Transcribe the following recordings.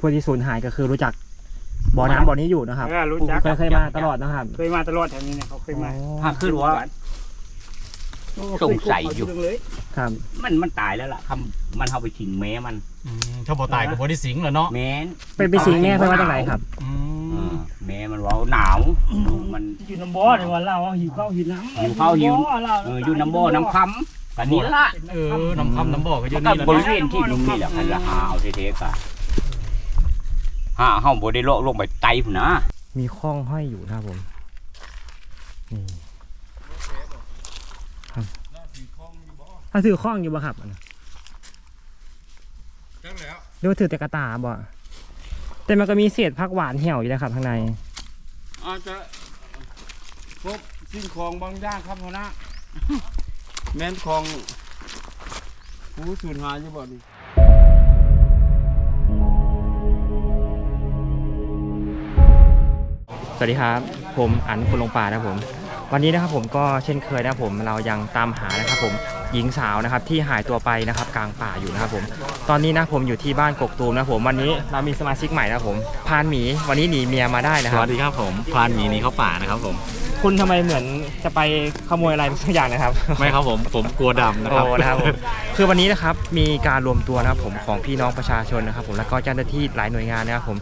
ผู้ที่สูญหายก็คือรู้จักบ่อน้ำบ่อนี้อยู่นะครับเออรู้จักเคยเคยมาตลอดนะครับเคยมาตลอดแถวนี้เนี่ยเขาเคยมาอ๋อถ้าขึ้นว่า สงสัยอยู่เลยครับมันมันตายแล้วล่ะคำมันเอาไปชิงแม้มัน อืมถ้าบ่ตายก็บ่ได้สิงแล้วเนาะแม้นเป็นไปสิงแม่เพื่อนว่าจังไหนครับ อืเอมอแม้มันเว่าหนาวมัน อยู่น้ำบ่อในวันเราเอาหิวข้าวหิวน้ำหิวข้าวหิวบ่เราเอออยู่น้ำบ่อน้ำคำกันนี้ละเออน้ำคำน้ำบ่อก็อยู่ก็นี่แหละบริเนาะเวณที่นุ่มนี่แหละคันละหาเอาเท่ๆกัน หาเฮาบ่ได้เลาะลงไปไตพุ่นนะ มีข้องห้อยอยู่นะครับผม นี่ครับถ้าถือข้องอยู่บ่ครับอันน่ะหรือว่าถือแต่กระตาบ่แต่มันก็มีเศษผักหวานเหี่ยวอยู่นะครับข้างใน อาจจะพบสิ่งของบางอย่างครับหัวหน้าแม่นของผู้สูญหายอยู่บ่นี่ สวัสดีครับ ผมอันคุณลงป่านะครับผม วันนี้นะครับผมก็เช่นเคยนะครับผมเรายังตามหานะครับผมหญิงสาวนะครับที่หายตัวไปนะครับกลางป่าอยู่นะครับผม ตอนนี้นะผมอยู่ที่บ้านกกตูมนะครับผมวันนี้เรามีสมาชิกใหม่นะครับผมพานหมีวันนี้หนีเมียมาได้นะสครับ วัสดีครับผมพรานหมีหนี้เข้าป่านะครับผม คุณทำไมเหมือนจะไปขโมยอะไรสักอย่างนะครับ ไม่ครับผมผมกลัวดำนะครับ โอ้นะครับผม คือวันนี้นะครับมีการรวมตัวนะครับผมของพี่น้องประชาชนนะครับผมแล้วก็เจ้าหน้าที่หลายหน่วยงานนะครับผม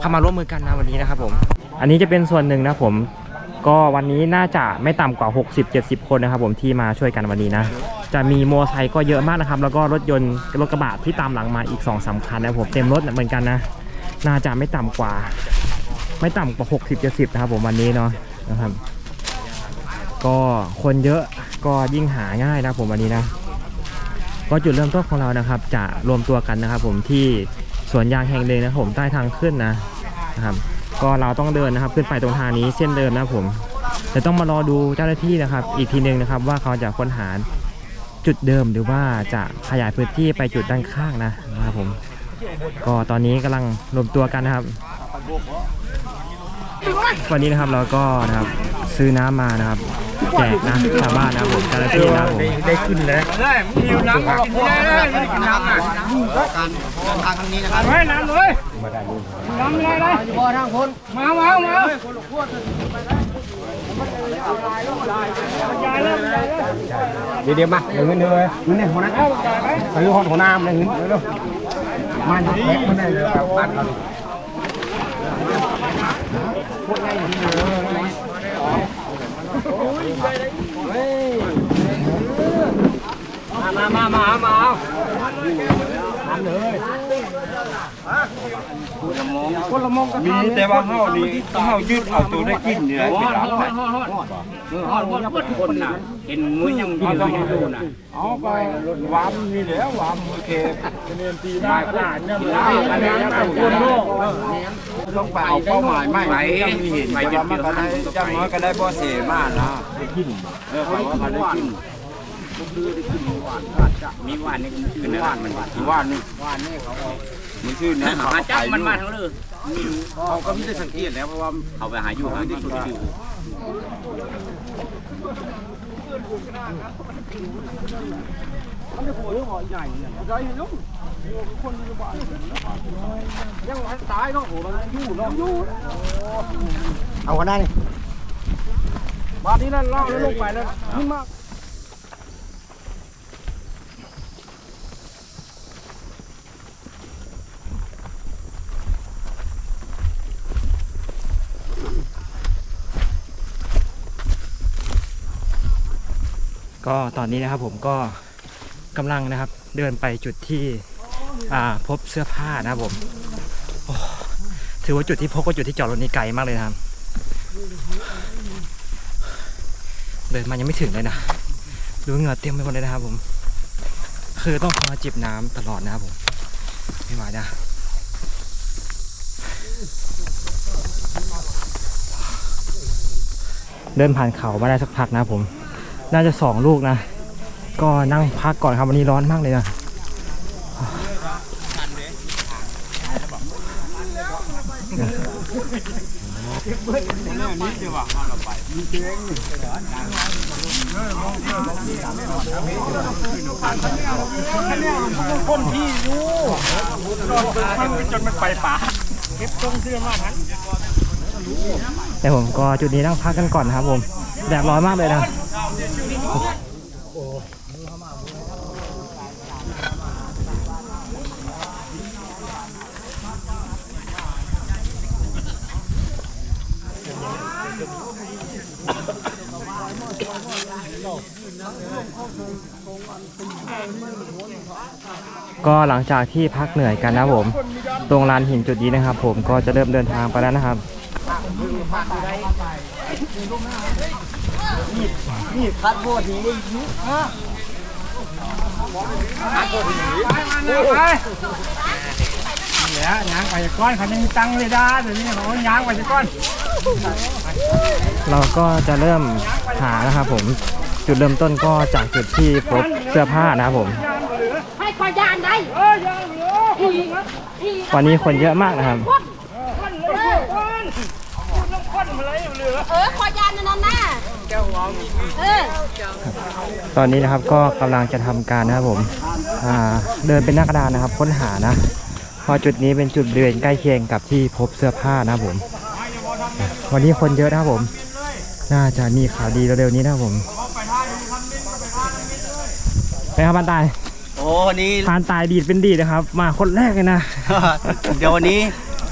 เข้ามาร่วมมือกันนะวันนี้นะครับผม อันนี้จะเป็นส่วนหนึ่งนะผมก็วันนี้น่าจะไม่ต่ำกว่า 60-70 คนนะครับผมที่มาช่วยกันวันนี้นะ จะมีมอไซค์ก็เยอะมากนะครับ แล้วก็รถยนต์รถกระบะที่ตามหลังมาอีก2อสาคัญนะผมเต็มรถเหมือนกันนะ น่าจะไม่ต่ำกว่า ไม่ต่ำกว่า 60-70 นะครับผมวันนี้เนาะนะครับ ก็คนเยอะก็ยิ่งหาง่ายนะผมวันนี้นะ ก็จุดเริ่มต้นของเรานะครับ จะรวมตัวกันนะครับ ผมที่สวนยางแห่งหนึ่งนะผมใต้ทางขึ้นนะนะครับ ก็เราต้องเดินนะครับ ขึ้นไปตรงทางนี้เส้นเดิมนะผมแต่ต้องมารอดูเจ้าหน้าที่นะครับ อีกทีหนึ่งนะครับ ว่าเขาจะค้นหาจุดเดิมหรือว่าจะขยายพื้นที่ไปจุดด้านข้างนะนะครับผม ก็ตอนนี้กำลังรวมตัวกันนะครับ วันนี้นะครับเราก็นะครับซื้อน้ำมานะครับแจกนะชาวบ้านนะครับผมเจ้าหน้าที่นะครับผมได้ขึ้นเลยได้หิวน้ำก็กินได้เลยได้กินน้ำอะการเดินทางครั้งนี้นะครับเฮ้ยน้ำเลย มาได้บุญน้ำไม่ได้เลยพอทางคนมามามายายเริ่มยายเริ่มเดี๋ยวมาเดี๋ยวเงินเลยเงินเนี่ยหัวหน้าซื้อหัวหัวหน้าเลยเงินเร็วมาแท็กมันได้เลยครับบ้านเขามามามามาเอา มีแต่ว่าเฮานี่เฮายืดเอาตัวได้กินนี่แหละเป็นหลักฮอดฮอดฮอดฮอดฮอดคนน่ะเห็นมือยังยืนอยู่น่ะเอาไปวามมีแล้ววามโอเคเรียนตีมาขนาดเนี่ยอันนี้คนโลกต้องไปเอาเป้าหมายไม่ยังมีเห็นแต่ว่ามันก็ได้จังน้อยก็ได้บ่เสมานะได้กินเออเขาว่าเขาได้กิ นมีว่านนี่คือในว่านมันที่ว่านนี่ว่านนี่เขามันชื่อนะหาจับมันมาทั้งเลยเขาก็ไม่ได้สังเกตแล้วเพราะว่าเขาไปหาอยู่หาที่สุดที่เอากันได้นี่บาดนี้นั่นล่อแล้วลงไปแล้วขึ้นมาก็ ก็ตอนนี้นะครับผมก็กำลังนะครับเดินไปจุดที่อ่าพบเสื้อผ้านะครับผมถือว่าจุดที่พบก็จุดที่จอดรถนี่ไกลมากเลยนะครับ เดินมายังไม่ถึงเลยนะดูเหงื่อเต็มไปหมดเลยนะครับผม คือต้องคอยจิบน้ำตลอดนะครับผม ไม่ไหวนะเดินผ่านเขามาได้สักพักนะครับผม น่าจะสองลูกนะ ก็นั่งพักก่อนครับวันนี้ร้อนมากเลยนะคนที่รู้รอดมันจนมันไปป่าเก็บตรงเสื้อมากนะแต่ผมก็จุดนี้นั่งพักกันก่อนนะครับผมแดดร้อนมากเลยนะ ก็หลังจากที่พักเหนื่อยกันนะผม ตรงลานหินจุดนี้นะครับ ผมก็จะเริ่มเดินทางไปแล้วนะครับแล้วยางไปก้อนเขายังมีตังเลยด้าเดี๋ยวนี้เขายางไปก้อน เราก็จะเริ่มหานะครับผม จุดเริ่มต้นก็จากจุดที่พบเสื้อผ้านะครับผม ให้ขอยานได้อีกอีกวันนี้คนเยอะมากนะครับ เออขอยานนั่นน่ะเออตอนนี้นะครับก็กำลังจะทำการนะครับผมอ่าเดินเป็นหน้ากระดานนะครับ ค้นหานะเพอจุดนี้เป็นจุดบริเวณใกล้เคียงกับที่พบเสื้อผ้านะครับผม วันนี้คนเยอะนะครับผม น่าจะมีข่าวดีเร็วๆนี้นะครับผม ไปครับพันตายโอ้วันนี้พันตายดีดเป็นดีดนะครับ มาคนแรกเลยนะ เดี๋ยววันนี้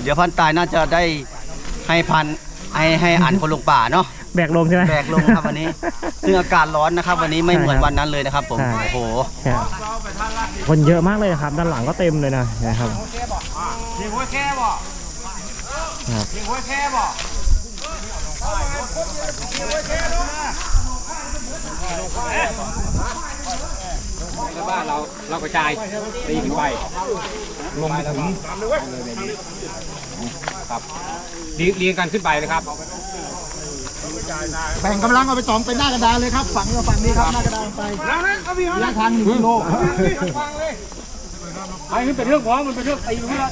เดี๋ยวพันตายน่าจะได้ให้พันให้ให้อ่านคนลงป่าเนาะแบกลมใช่ไหม แบกลงครับวันนี้ ซึ่งอากาศร้อนนะครับ วันนี้ไม่เหมือนใช่ครับวันนั้นเลยนะครับ ผมใช่ โอ้โหครับคนเยอะมากเลยครับ ด้านหลังก็เต็มเลยนะนะครับ ยิงหัวแค่บ่ครับ ยิงหัวแค่บ่ บ้านเราเรากระจายตีขึ้นไปลงถึงครับเรียงเรียงกันขึ้นไปนะครับแบ่งกำลังเอาไปสองเป็นหน้ากระดานเลยครับ ฝั่งนี้กับฝั่งนี้ครับหน้ากระดานไประยะทางหนึ่งกิโลไอ้นี่เป็นเรื่องของมันเป็นเรื่องตีเพื่อ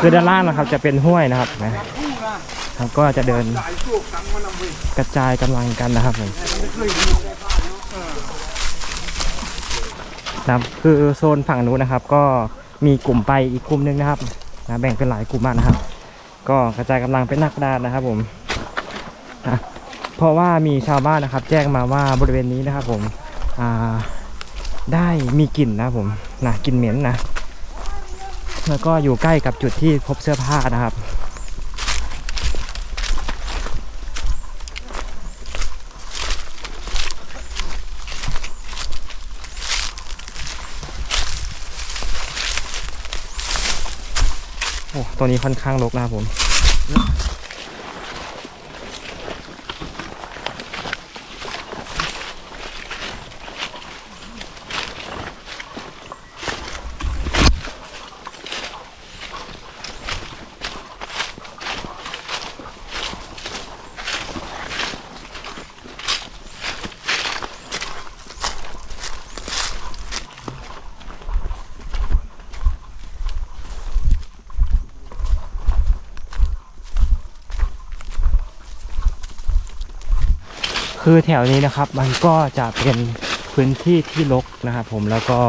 คือด้านล่างนะครับจะเป็นห้วยนะครับนะครับก็จะเดินกระจายกำลังกันนะครับผมนะครับคือโซนฝั่งนู้นนะครับ ก็มีกลุ่มไปอีกกลุ่มหนึงนะครับนะแบ่งเป็นหลายกลุ่มมากนะครับ ก็กระจายกำลังเป็นนักดานนะครับผมนะ เพราะว่ามีชาวบ้านนะครับ แจ้งมาว่าบริเวณนี้นะครับ ผมได้มีกลิ่นนะผมนะกลิ่นเหม็นนะ แล้วก็อยู่ใกล้กับจุดที่พบเสื้อผ้านะครับโอ้ตัวนี้ค่อนข้างรกนะครับผม คือแถวนี้นะครับ มันก็จะเป็นพื้นที่ที่รกนะครับ ผมแล้วก็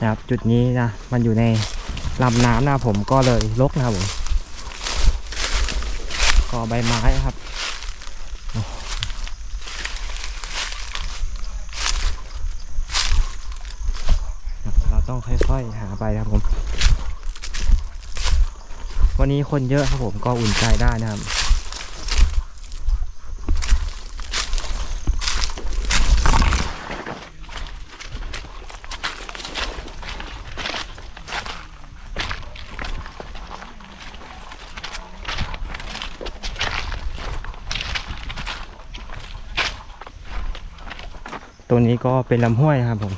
นะครับจุดนี้นะมันอยู่ในลำน้ำนะผมก็เลยรกนะครับผมก็ใบไม้นะครับโอ้ครับเราต้องค่อยๆหาไปนะครับผม วันนี้คนเยอะครับผมก็อุ่นใจได้นะครับ ตัวนี้ก็เป็นลำห้วยนะครับผม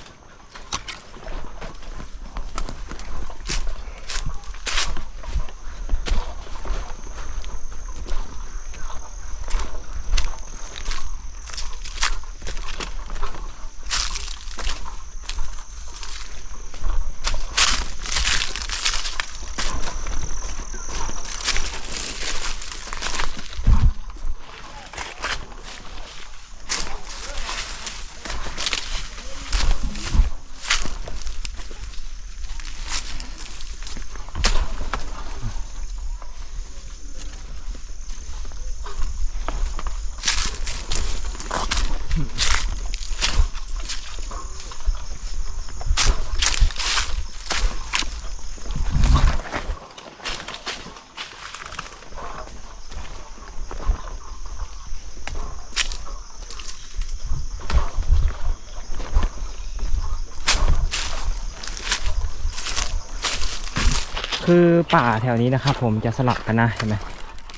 คือป่าแถวนี้นะครับผมจะสลับกันนะเห็นไหม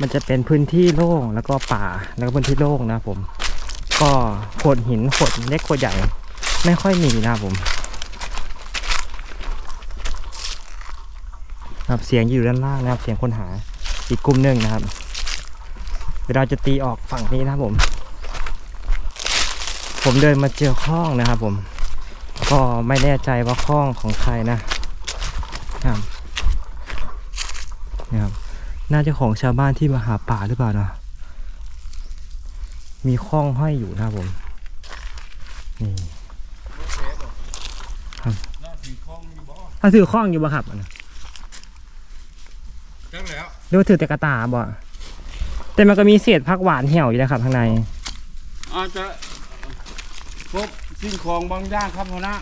มันจะเป็นพื้นที่โล่งแล้วก็ป่าแล้วก็พื้นที่โล่งนะผม ก็โขดหินโขดเล็กโขดใหญ่ไม่ค่อยมีนะผมครับเสียงอยู่ด้านล่างนะครับเสียงคนหาอีกกลุ่มหนึ่งนะครับ เวเราจะตีออกฝั่งนี้นะครับผม ผมเดินมาเจอคลองนะครับผม ก็ไม่แน่ใจว่าคลองของใครนะครับ นะครับ น่าจะของชาวบ้านที่มาหาป่าหรือเปล่าเนาะมีข้องห้อยอยู่นะครับผมนี่ครับถ้าถือข้องอยู่บ่ครับอันน่ะจังแล้วหรือว่าถือแต่กระตาบ่แต่มันก็มีเศษผักหวานเหี่ยวอยู่นะครับข้างในอาจจะพบสิ่งของบางอย่างครับหัวหน้า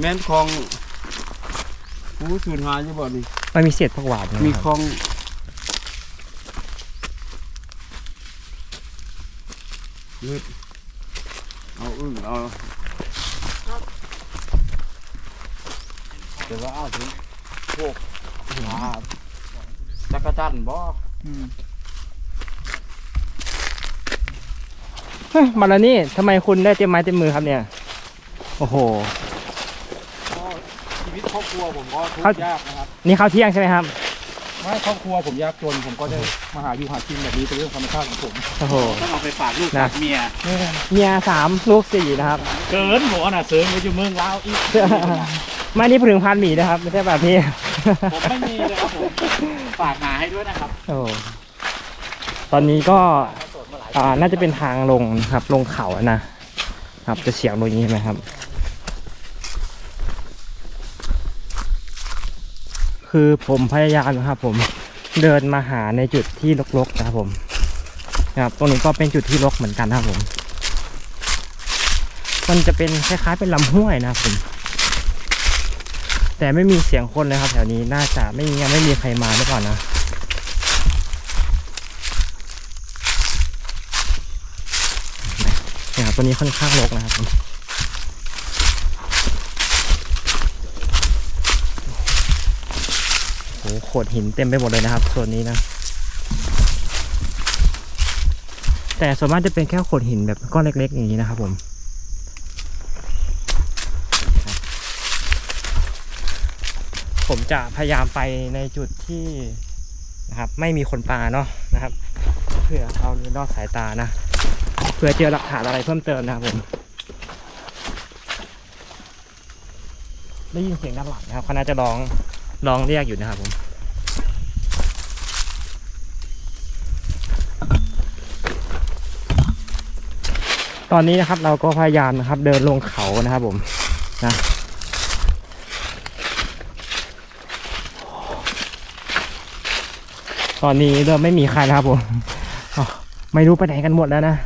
แม่นของผู้สูญหายอยู่บ่นี่ มันมีเศษผักหวานอยู่มีนะขครับองยืดเอาอึ้งเอาเดี๋ยวว่าเอาถึงพวกหาจักรจันทร์บ่เฮ้ยมาแล้วนี่ทำไมคุณได้เต็มไม้เต็มมือครับเนี่ย โอ้โหชีวิต ครอบครัวผมก็ทุกครับข์ยากนะครับนี่ข้าวเที่ยงใช่ไหมครับไม่ครอบครัวผมยากจนผมก็ได้มาหาอยู่หากินแบบนี้เป็นเรื่องธรรมชาติของผมโอ้โห ต้องเอาไปฝากลูกนะ ฝากเมีย เมียสามลูกสี่นะครับ เกินหมอน่ะเสริมไปอยู่เมืองลาวอีก ไม่นี่ถึงพันหมีนะครับ ไม่ใช่แบบนี้ผมไม่มีเลยครับผมฝากหาให้ด้วยนะครับโอ้ตอนนี้ก็อ่าน่าจะเป็นทางลงนะครับ ลงเขาอะนะครับ จะเฉียงลงอย่างนี้ใช่ไหมครับ คือผมพยายามนะครับ ผมเดินมาหาในจุดที่รกๆนะครับผมนะครับตรงนี้ก็เป็นจุดที่รกเหมือนกันนะครับผม มันจะเป็นคล้ายๆเป็นลำห้วยนะครับผม แต่ไม่มีเสียงคนเลยครับ แถวนี้น่าจะไม่มีไม่มีใครมาหรือเปล่านะนี่ยครับตัวนี้ค่อนข้างรกนะครับผมโอ้โหโขดหินเต็มไปหมดเลยนะครับส่วนนี้นะ แต่ส่วนมากจะเป็นแค่โขดหินแบบก้อนเล็ก ๆ อย่างนี้นะครับผมผมจะพยายามไปในจุดที่นะครับ ไม่มีคนปลาเนาะนะครับ เพื่อเอาเรือรอดสายตานะเพื่อเจอหลักฐานอะไรเพิ่มเติมนะครับผมได้ยินเสียงด้านหลังนะครับเขาน่าจะร้อง ร้องเรียกอยู่นะครับผมตอนนี้นะครับเราก็พยายามนะครับ เดินลงเขานะครับผมนะตอนนี้เริ่มไม่มีใครแล้วครับผมไม่รู้ไปไหนกันหมดแล้วนะ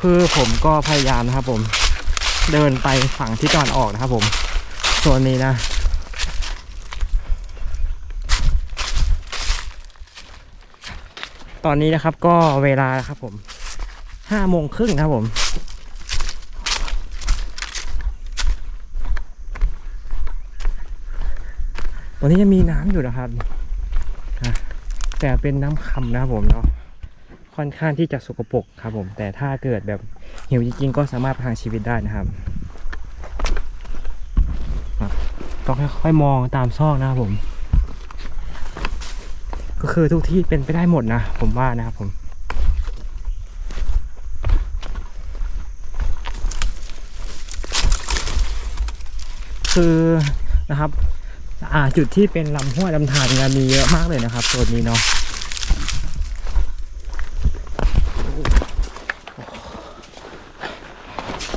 คือผมก็พยายามนะครับ ผมเดินไปฝั่งที่ตอนออกนะครับผมส่วนนี้นะตอนนี้นะครับก็เวลานะครับผมห้าโมงครึ่งครับผม ตอนนี้ยังมีน้ำอยู่นะครับ แต่เป็นน้ำคำนะครับผมเนาะ ค่อนข้างที่จะสกปรกครับผมแต่ถ้าเกิดแบบหิวจริงๆก็สามารถประทังชีวิตได้นะครับต้องค่อยๆมองตามซอกนะครับผม ก็คือทุกที่เป็นไปได้หมดนะ ผมว่านะครับผมคือนะครับอ่าจุดที่เป็นลำห้วยลำธารมีเยอะมากเลยนะครับโซนนี้เนาะ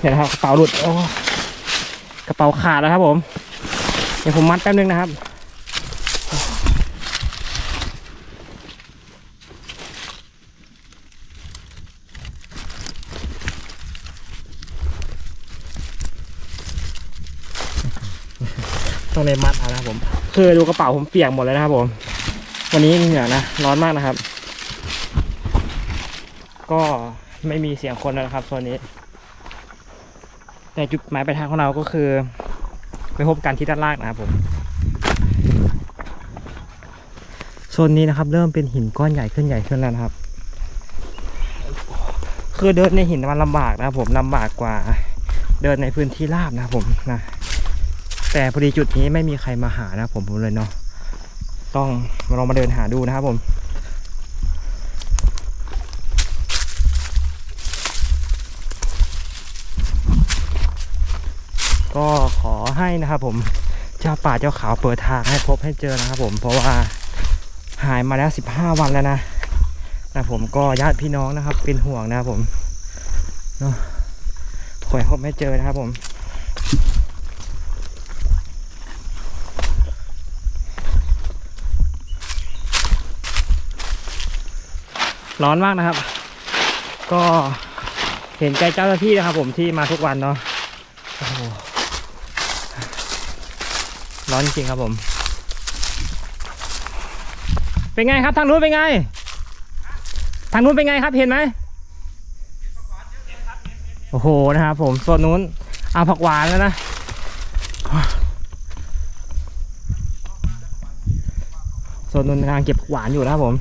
เนี่ยนะครับกระเป๋าหลุดโอ้กระเป๋าขาดแล้วครับผม เดี๋ยวผมมัดแป๊บนึงนะครับต้องเลยมัดเอานะครับผมคือดูกระเป๋าผมเปียกหมดเลยนะครับผม วันนี้เหงื่อยนะร้อนมากนะครับ ก็ไม่มีเสียงคนแล้วนะครับโซนนี้ แต่จุดหมายปลายทางของเราก็คือไปพบกันที่ด้านล่างนะครับผมโซนนี้นะครับ เริ่มเป็นหินก้อนใหญ่ขึ้นใหญ่ขึ้นแล้วนะครับ คือเดินในหินมันลำบากนะครับผมลำบากกว่าเดินในพื้นที่ราบนะครับผมนะแต่พอดีจุดนี้ไม่มีใครมาหานะครับผมผมเลยเนาะต้องลองมาเดินหาดูนะครับผม ก็ขอให้ นะครับผมเจ้าป่าเจ้าเขาเปิดทางให้พบให้เจอนะครับ ผมเพราะว่าหายมาแล้ว 15 วันแล้วนะนะผมก็ญาติพี่น้องนะครับ เป็นห่วงนะครับผมเนาะขอให้พบให้เจอนะครับผมร้อนมากนะครับ ก็เห็นใจเจ้าหน้าที่นะครับผมที่มาทุกวันเนาะโอ้ ร้อนจริงครับผม เป็นไงครับทางนู้นเป็นไง ทางนู้นเป็นไงครับเห็นไหมโอ้โหนะครับผมโซนนู้นเอาผักหวานแล้วนะโซนนู้นกำลังเก็บผักหวานอยู่นะครับผม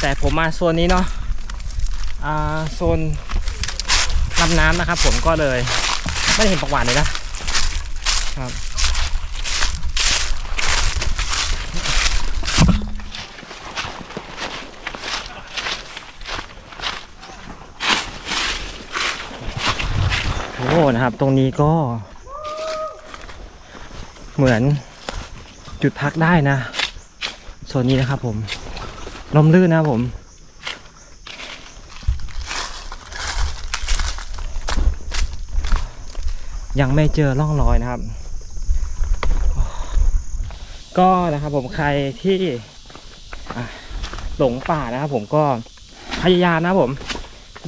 แต่ผมมาโซนนี้เนาะอ่าโซนลำน้ำนะครับ ผมก็เลย ไม่ได้เห็นปักหวานเลยนะครับ นะครับ ตรงนี้ก็ เหมือนจุดพักได้นะโซนนี้นะครับผมลมลื่นนะผม ยังไม่เจอร่องรอยนะครับ ก็นะครับผมใครที่หลงป่านะครับผมก็พยายามนะผม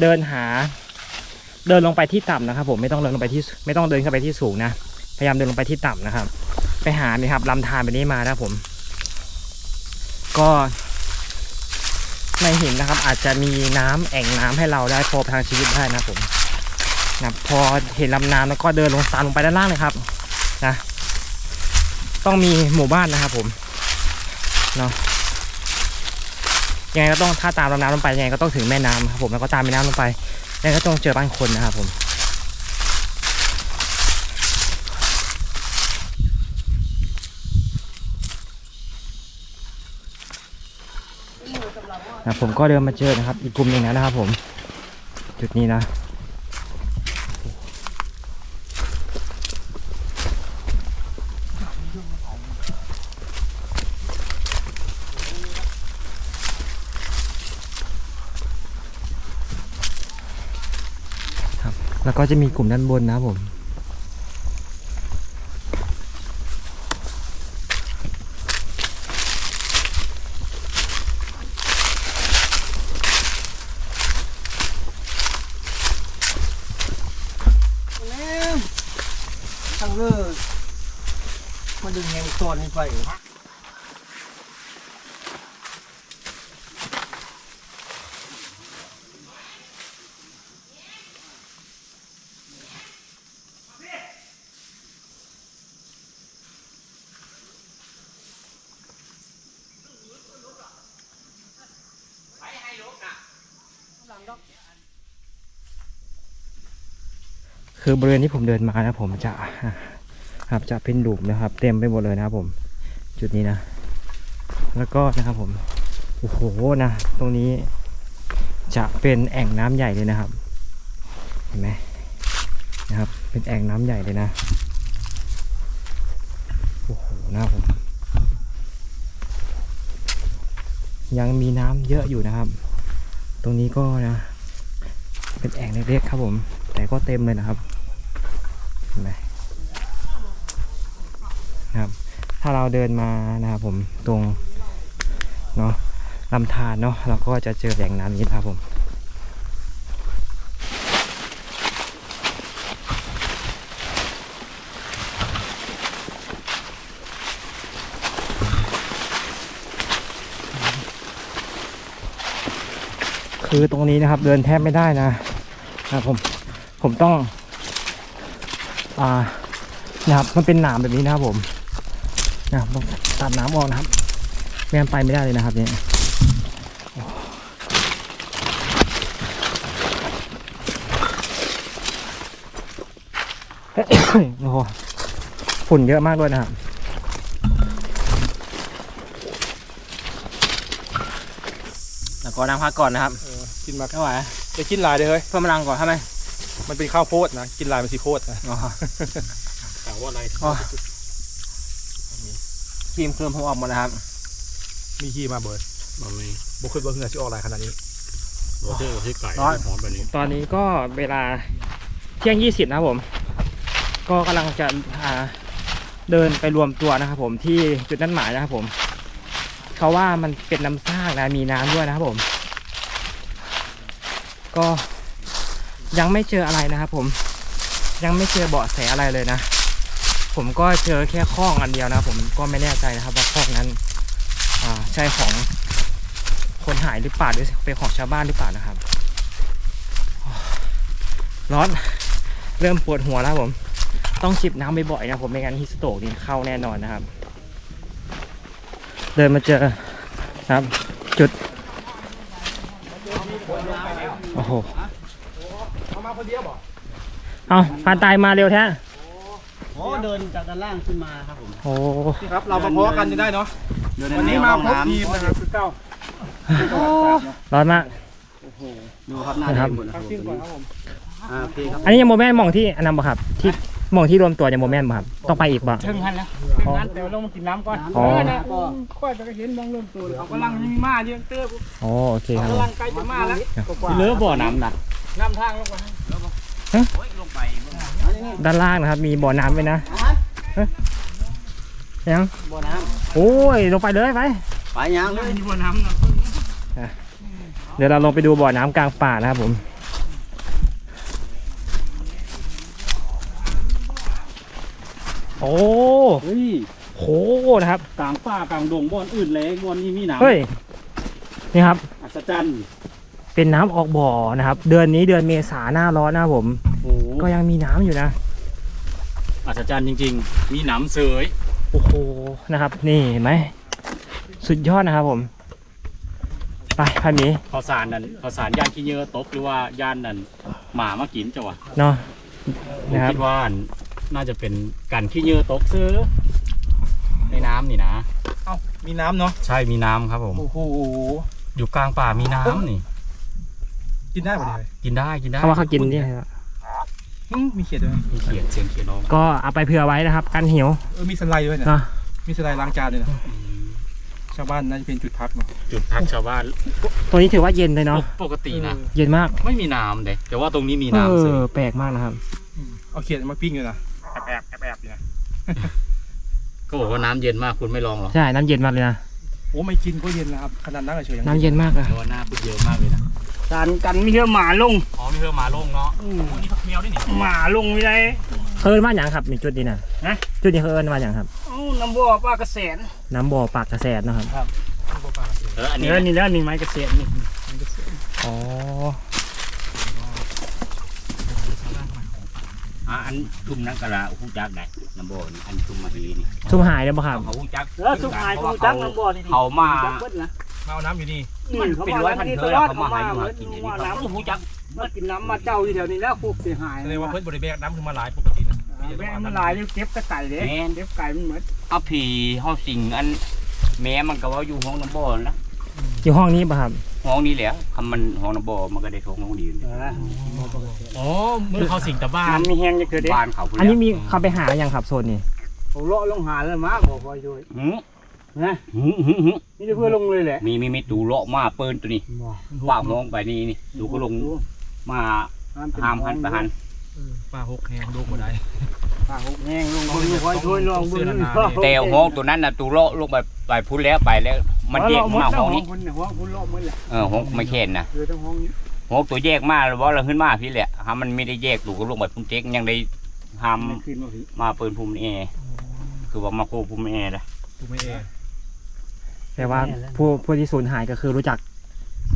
เดินหา เดินลงไปที่ต่ำนะครับ ผมไม่ต้องเดินลงไปที่ไม่ต้องเดินขึ้นไปที่สูงนะพยายามเดินลงไปที่ต่ำนะครับ ไปหาเนี่ยครับลำธารแบบนี้มานะผม ก็ในหินนะครับ อาจจะมีน้ำแอ่งน้ำให้เราได้พบทางชีวิตได้นะผมนะพอเห็นลำน้ำแล้วก็เดินลงตามลงไปด้านล่างเลยครับนะต้องมีหมู่บ้านนะครับ ผมเนาะยังไงก็ต้องถ้าตามลำน้ำลงไปยังไงก็ต้องถึงแม่น้ำครับผมแล้วก็ตามแม่น้ำลงไป แล้วก็ต้องเจอบ้านคนนะครับผมนะผมก็เดินมาเจอนะครับ อีกกลุ่มหนึ่งนะครับผม จุดนี้นะ แล้วก็จะมีกลุ่มด้านบนนะครับผมทางเลิกมันดึงแงงตอนนี้ไป คือบริเวณที่ผมเดินมานะผมจะครับจะเป็นหลุมนะครับ เต็มไปหมดเลยนะครับผม จุดนี้นะ แล้วก็นะครับผมโอ้โหนะตรงนี้จะเป็นแอ่งน้ำใหญ่เลยนะครับ เห็นไหมนะครับ เป็นแอ่งน้ำใหญ่เลยนะโอ้โหนะผมยังมีน้ำเยอะอยู่นะครับ ตรงนี้ก็นะ เป็นแอ่งเล็กๆครับผม แต่ก็เต็มเลยนะครับ เห็นไหมาเราเดินมานะครับผมตรงเนาะลำธารเนาะเราก็จะเจอแหล่งน้ำนี้นะครับผมคือตรงนี้นะครับเดินแทบไม่ได้นะนะครับผมผมต้อง อ่านะครับมันเป็นหนามแบบนี้นะครับผมนะครับต้องตัดน้ำออกนะครับไม่งั้นไปไม่ได้เลยนะครับเนี่ยโอ้โหฝุ่นเยอะมากด้วยนะครับแล้วก็นั่งพักก่อนนะครับกินมาไม่ไหวจะกินลายเลยเฮ้ยเพิ่มพลังก่อนทำไม มันเป็นข้าวโพดนะ กินลายมันสีโพดนะอ๋อถามว่าอะไรอ๋อครีมเคลืมผมออกหมดนะครับ มีขี้มาเบิร์ดมันมีบุคคลว่าเหงื่อจะออกลายขนาดนี้ร้อนตอนนี้ก็เวลาเที่ยงยี่สิบนะครับผม ก็กำลังจะอ่าเดินไปรวมตัวนะครับผมที่จุดนัดหมายนะครับผมเขาว่ามันเป็นน้ำสร้างนะมีน้ำด้วยนะครับผม ก็ ยังไม่เจออะไรนะครับผมยังไม่เจอเบาะแสอะไรเลยนะ ผมก็เจอแค่ข้องอันเดียวนะ ผมก็ไม่แน่ใจนะครับว่าข้องนั้นใช่ของคนหายหรือเปล่าหรือเป็นของชาวบ้านหรือเปล่านะครับร้อนเริ่มปวดหัวแล้วผม ต้องจิบน้ำบ่อยๆนะผมไม่งั้นฮิสโตรกนี่เข้าแน่นอนนะครับ เดินมาเจอครับ จุด โอ้โห คนเดียวบอกเอาพานตายมาเร็วแท้โอ้เดินจากด้านล่างขึ้นมาครับผมโอ้ครับ เรามาพบกันจะได้เนาะเดินในวันแนนี้วมาห้องพบน้ำทีมนะครับคือเก้าร้อนมากดูครับหน้านะแดครับงหมดนะครับขึ้นก่อนครับผมอ่าโอเคครับอันนี้ยังโมแม่นมองที่อันนั้นบ่ครับที่มองที่รวมตัวยังโมแม่นบ่ครับต้องไปอีกบ่ถึงหันแล้วอ๋องั้นเดี๋ยวลงมากินน้ำก่อนอ๋อเออนะค่อยไปก็เห็นมองเริ่มตัวเขากำลังมีมาเยอะเติบอ๋อโอเคครับผมกำลังใกล้จะมาแล้วเลือบ่อน้ำนะ น้ำทางลงไปด้านล่างนะครับ มีบ่อน้ำไว้นะเฮ้ยยังบ่อน้โอ้ยลงไปเลยไปำไปยังเลยมีบัวน้ำนะเดี๋ยวเราลงไปดูบ่อน้ำกลางป่านะครับผมโอ้เฮ้ยโหนะครับกลางป่ากลางดงบ่อนอื่นเลยบ่อนนี้มีน้ำเฮ้ยนี่ครับอัศจรรย์ เป็นน้ำออกบ่อนะครับ เดือนนี้เดือนเมษาหน้าร้อนนะครับผมโอ้ก็ยังมีน้ำอยู่นะอัศจรรย์จริง ๆ มีน้ำเสยโอ้โหนะครับ นี่เห็นไหมสุดยอดนะครับผม ไปพันหมีข้าวสารนั่นข้าวสารย่านขี้เหยอะตกหรือว่าย่านนั่นหมามากินจ้ะวะเนาะผมนะครับคิดว่าน่าจะเป็นกันขี้เหยอะตกซื้อ ในน้ำนี่นะเอ้ามีน้ำเนาะใช่มีน้ำครับผมโอ้โหอยู่กลางป่ามีน้ำนี่ กินได้ปะเนี่ยกินได้กินได้เขาว่าเขากินนี่ครับอืมมีเขียดด้วยมีเขียดเสียงเขียดร้องก็เอาไปเผื่อไว้นะครับกันหิวเออมีสไลด์ด้วยเนี่ยเนาะมีสไลด์ล้างจานด้วยนะชาวบ้านน่าจะเป็นจุดพักเนาะจุดพักชาวบ้านตัวนี้ถือว่าเย็นเลยเนาะปกตินะเย็นมากไม่มีน้ำเด็แต่ว่าตรงนี้มีเอน้ำเสยอแปลกมากนะครับเอาเขียดมาปิ้งอยู่นะแอบแอบแอบแอบอยู่นะก็บอกว่าน้ำเย็นมากคุณไม่ลองหรอใช่น้ำเย็นมากเลยนะโอ้ไม่กินก็เย็นนะครับขนาดนั่งเฉยๆยังน้ำเย็นมากอะแต่ว่าหน้าคุณเยอะมากเลยนะ กันกันมีเรือหมาลงอ๋อมีเพื่อมาลงเนาะโอ้นี่พักเมียวด้วยนี่หมาลงไม่ได้เขาเอินว่าอย่างครับมีจุดนี้นะฮะ จุดนี้เขาเอินว่าอย่างครับ เอ้าน้ำบ่อปลากระแสนน้ำบ่อปากกระแสดนะครับเอออันนี้นี่แล้วนี่แล้วนี่ไม้กระแสนนี่อ๋ออะอันทุ่มนักกะลาฮู้จักได้น้ำบ่อนอันทุ่มมาดีนี่ชุ่มหายเลยป่ะครับเขาฮู้จักแล้วสุกหายกูจักน้ำบ่อนี่เขามาจักเบิดนะมาเอาน้ำอยู่นี่ มันเป็นร้อยพันเธอแล้วเขามาหาอยู่หากินอย่างนี้ว่าเขาน้ำฮู้จักมากินน้ำมาเจ้าอยู่แถวนี้แล้วพวกเสียหายแสดงว่าเพิ่นบริเวณน้ำขึ้นมาหลายปกตินะแม่มันหลายนี่เก็บกระไก่เด้แม่นเก็บไก่มันเหมือนเอาผีเฮาสิงอัน แม่มันก็ว่าอยู่ห้องน้ำบ่อนะอยู่ห้องนี้ป่ะครับห้องนี้แหละคำมันห้องน้ำบ่อมันก็ได้ท้องห้องดีอยู่อ๋อมือเขาสิงตะบ้านน้ำมีแห้งจะเกิดเด้บ้านเขาอันนี้มีเขาไปหาอย่างครับโซนนี้เขาเลาะลงหาแล้วมาบอกพอช่วยหืม นะหืมหืมหืมนี่จะเพื่อลงเลยแหละมีมีมีตูเลาะมาเปิ้นตัวนี้บ่ว่างมองไปนี่นี่ดูก็ลงมาห้ามหันไปหันปลาหกแหงลูกบ่ได้ปลาหกแห้งลงบนคอยช่วยลองบนแต่ห้องตัวนั้นน่ะตูเลาะลงไปไปพุ่นแล้วไปแล้ว มันแยกมาห้องนี้คนหัวคุณเลาะหมดแหละเออห้องไม่เข็นนะคือทั้งห้องนี้ห้องตัวแยกมาแล้วว่าเราขึ้นมาพี่แหละหามันไม่ได้แยกตูก็ลงไปพุ่นเจ๊กยังได้ทไม่ขึ้นมาพี่ำมาปืนภูมิแอร์คือว่ามาโคภูมิแอร์เลยกูไม่เอ แต่ว่าผู้ผู้ที่สูญหายก็คือรู้จัก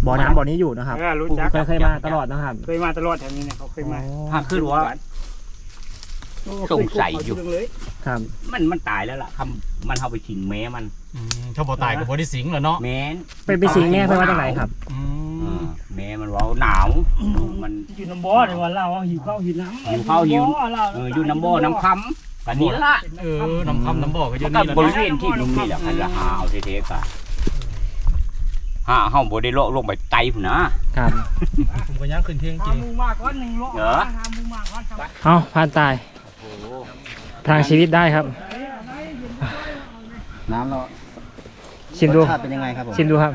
บ่อน้ำบ่อนี้อยู่นะครับเออรู้จัก เคยเคยมาตลอดนะครับเคยมาตลอดแถวนี้เนี่ยเขาเคยมาถ้าขึ้นว่า สงสัยอยู่เลยครับ มันมันตายแล้วล่ะคำมันเอาไปชิงแม้มันถ้าบ่ตายก็บ่ได้สิงแล้วเนาะแม้นไปไปสิงแม่เพื่อนว่าจากไหนครับ อืเอมอแม้มันเว่าหนาวมัน อยู่น้ำบ่อเลยว่าเราหิวข้าวหิวน้ำหิวข้าวหิวเราเอออยู่น้ำบ่อน้ำคำ กันนี้ละเออน้ำคำน้ำบ่อก็อยู่ก็นี่แหละบริเนาะเวณที่มันมีแหละคันละหาเอาเทๆกะหาเฮาบ่ได้เลาะลงไปไตพุ่นนะครับผมก็ย่างขึ้นเที่ยงจริทำงมูมากก้อนหนึ่งโลเหรอทำมูมากก้อนสองเอาผ่านตายพลังชีวิตได้ครับ น้ำเราชิมดูรสชาติเป็นยังไงครับผมชิมดูครับ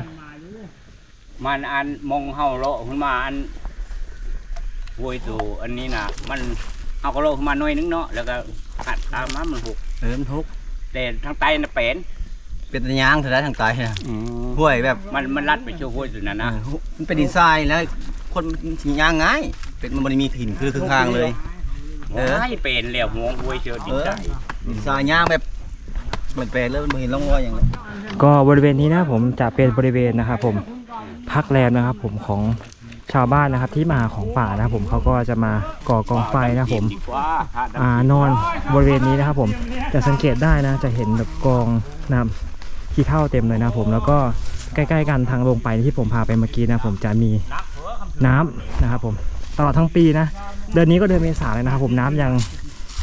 มันอันมองเฮาเลาะขึ้นมาอันโวยตูอันนี้น่ะมันเฮาก็เลาะขึ้นมาหน่อยนึงเนาะแล้วก็ กัดตามมามันหกเริ่มทุกข์แต่ทางใต้น่ะเป็นเป็นตะยางเถอะได้ทางใต้นะห้วยแบบมันมันลัดไปเชื่อห้วยสุดนั่นนะเออมันเป็นดินทรายแล้ว คนมันสิยางง่าย เป็นมันบ่ได้มีหินคือคือข้างเลยเออให้เป็นแล้วหัวห้วยเชื่อดินใจดินทรายยางแบบมันแปลแล้วมันบ่เห็นร่องรอยอย่างนั้นก็บริเวณนี้นะผมจะเป็นบริเวณนะครับผมพักแรมนะครับผมของ ชาวบ้านนะครับที่มาหาของป่านะครับผมเขาก็จะมาก่อกองไฟนะครับผมดีกว่าถ้าดำอ่านอนบริเวณนี้นะครับผมจะสังเกตได้นะจะเห็นแบบกองน้ำขี้เท่าเต็มเลยนะครับผมแล้วก็ใกล้ๆกันทางลงไปที่ผมพาไปเมื่อกี้นะผมจะมีน้ำนะครับผมตลอดทั้งปีนะเดือนนี้ก็เดือนเมษาเลยนะครับผมน้ำยัง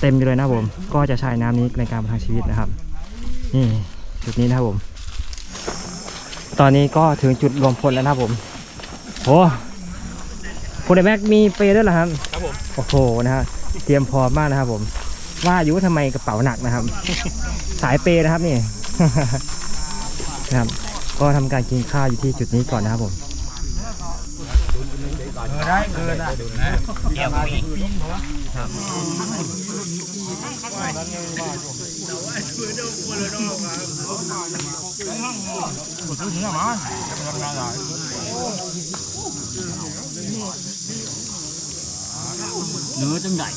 เต็มอยู่เลยนะครับผมก็จะใช้น้ำนี้ในการประทังชีวิตนะครับ นี่จุดนี้นะครับผม ตอนนี้ก็ถึงจุดรวมพลแล้วนะครับผมโอ้ คุณไอแม็กมีเปรย์ด้วยเหรอครับ ครับผม โอ้โหนะฮะเตรียมพร้อมมากนะครับผม ว่าอายุทำไมกระเป๋าหนักนะครับ สายเปย์นะครับนี่ นะครับก็ทำการกินข้าวอยู่ที่จุดนี้ก่อนนะครับผมแก้วมี เนื้อจังได๋